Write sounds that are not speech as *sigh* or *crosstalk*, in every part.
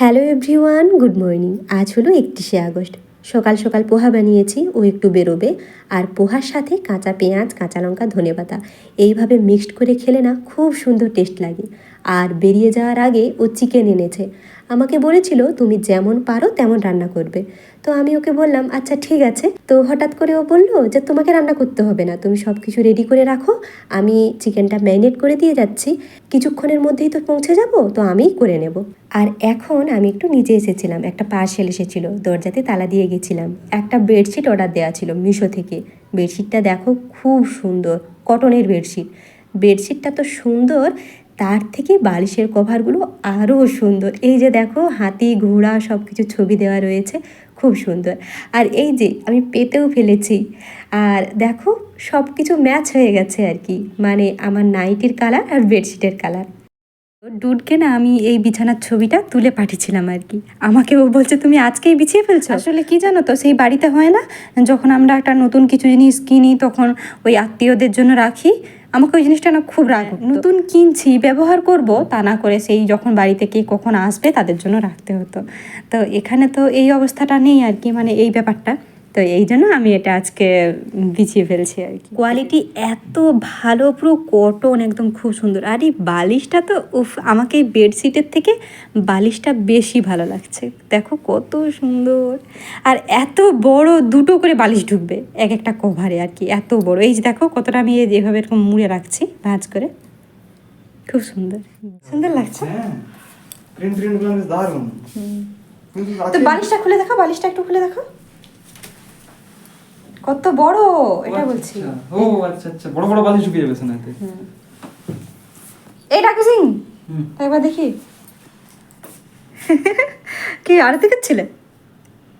Hello everyone, good morning. আজ হলো একত্রিশে আগস্ট। সকাল সকাল পোহা বানিয়েছি, ও একটু বেরোবে। আর পোহার সাথে কাঁচা পেঁয়াজ, কাঁচা লঙ্কা ধনেপাতা এইভাবে মিক্সড করে খেলে না খুব সুন্দর টেস্ট লাগে। আর বেরিয়ে যাওয়ার আগে ও চিকেন এনেছে। আমাকে বলেছিল, তুমি যেমন পারো তেমন রান্না করবে। তো আমি ওকে বললাম আচ্ছা ঠিক আছে। তো হঠাৎ করে ও বলল যে, তোমাকে রান্না করতে হবে না, তুমি সব কিছু রেডি করে রাখো। আমি চিকেনটা ম্যারিনেট করে দিয়ে যাচ্ছি। কিছুক্ষণের মধ্যেই তো পৌঁছে যাব, তো আমিই করে নেব। আর এখন আমি একটু নিচে এসেছিলাম, একটা পার্সেল এসেছিল, দরজাতে তালা দিয়ে গেছিলাম। একটা বেডশিট অর্ডার দেওয়া ছিল মিশো থেকে। বেডশিটটা দেখো, খুব সুন্দর কটনের বেডশিট বেডশিটটা তো সুন্দর তার থেকে বালিশের কভারগুলো আরও সুন্দর। এই যে দেখো, হাতি, ঘোড়া সব কিছু ছবি দেওয়া রয়েছে, খুব সুন্দর। আর এই যে আমি পেতেও ফেলেছি, আর দেখো সব কিছু ম্যাচ হয়ে গেছে আর কি। মানে আমার নাইটির কালার আর বেডশিটের কালার। ডুডকে না আমি এই বিছানার ছবিটা তুলে পাঠিয়েছিলাম আর কি। আমাকে ও বলছে, তুমি আজকেই বিছিয়ে ফেলছো? আসলে কি জানো তো, সেই বাড়িতে হয় না, যখন আমরা একটা নতুন কিছু জিনিস কিনি, তখন ওই আত্মীয়দের জন্য রাখি আমাকে ওই জিনিসটা না খুব রাগ নতুন কিনছি, ব্যবহার করব, তা না করে সেই যখন বাড়িতে কে কখন আসবে তাদের জন্য রাখতে হতো। তো এখানে তো এই অবস্থাটা নেই আর কি মানে এই ব্যাপারটা। তো এই জন্য আমি এটা আজকে বিছিয়ে ফেলছি আর কি। কোয়ালিটি এত ভালো পুরো কটন একদম খুব সুন্দর। আর এই বালিশটা তো উফ আমাকে এই বেডশিটের থেকে বালিশটা বেশি ভালো লাগছে। দেখো কত সুন্দর। আর এত বড় দুটো করে বালিশ ঢুকবে এক একটা কভারে আর কি এত বড়। এই যে দেখো কতটা আমি এই যেভাবে এরকম মুড়ে রাখছি ভাঁজ করে। খুব সুন্দর। সুন্দর লাগছে? হ্যাঁ তো বালিশটা খুলে দেখো বালিশটা একটু খুলে দেখো কত বড় এটা বলছি। আচ্ছা, ও আচ্ছা আচ্ছা বড় বড় বালিশ ঢুকে যাবে সোনাতে এই ডাকু সিং। একবার দেখি। *laughs* কি আরতি করছিলে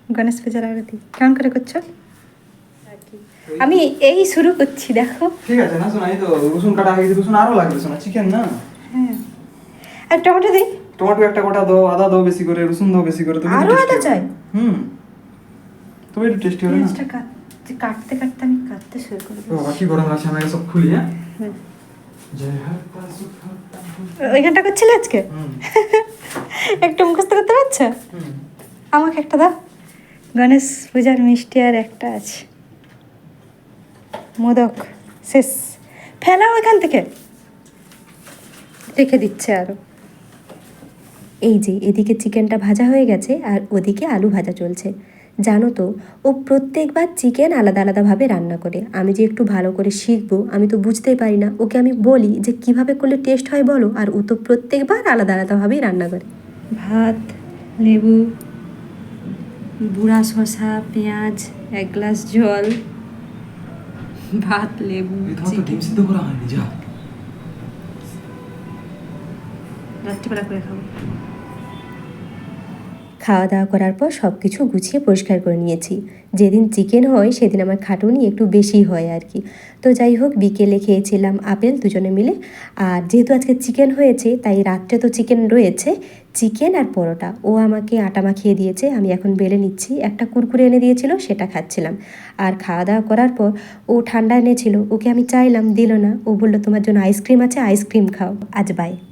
গণেশ পূজার আরতি কেমন করে করছ? আমি এই শুরু করছি দেখো। ঠিক আছে না শোনা এই তো রসুন কাটা হয়ে গেছে রসুন আরও লাগবে শোনা চিকেন না? হ্যাঁ। আর টমেটো দিই? টমেটো একটা গোটা দাও আদা দাও বেশি করে রসুন দাও বেশি করে তবে আরও আদা চাই? হুম। তবে একটু টেস্টি হবে না? কাটতে কাটতে কাটতে আমি কাটতে শুরু করে দিই বাকি গরম আছে আমি সব খুলি হ্যাঁ? ওইখানটা করছিলে আজকে? *laughs* একটু মুখস্থ করতে পারছ? আমাকে একটা দাও। গণেশ পূজার মিষ্টি আর একটা আছে। মোদক শেষ। ফেলাও এখান থেকে। রেখে দিচ্ছে আরও এই যে এদিকে চিকেনটা ভাজা হয়ে গেছে আর ওদিকে আলু ভাজা চলছে। জানো তো ও প্রত্যেকবার চিকেন আলাদা আলাদাভাবে রান্না করে। আমি যে একটু ভালো করে শিখব আমি তো বুঝতেই পারি না। ওকে আমি বলি যে কীভাবে করলে টেস্ট হয় বলো? আর ও তো প্রত্যেকবার আলাদা আলাদাভাবেই রান্না করে। ভাত লেবু বুড়া শসা পেঁয়াজ এক গ্লাস জল ভাত লেবু এই তোমার তো ডিম সিদ্ধ করা হয়নি যা। রাত্রিবেলা করে খাব। খাওয়া দাওয়া করার পর সব কিছু গুছিয়ে পরিষ্কার করে নিয়েছি। যেদিন চিকেন হয়, সেদিন আমার খাটুনি একটু বেশি হয় আর কি তো যাই হোক, বিকেলে খেয়েছিলাম আপেল দুজনে মিলে। আর যেহেতু আজকে চিকেন হয়েছে, তাই রাত্রে তো চিকেন রয়েছে। চিকেন আর পরোটা। ও আমাকে আটা মাখিয়ে দিয়েছে, আমি এখন বেলে নিচ্ছি। একটা কুরকুরে এনে দিয়েছিল, সেটা খাচ্ছিলাম। আর খাওয়া দাওয়া করার পর ও ঠান্ডা এনেছিল। ওকে আমি চাইলাম, দিল না। ও বলল, তোমার জন্য আইসক্রিম আছে আইসক্রিম খাও। আজ বাই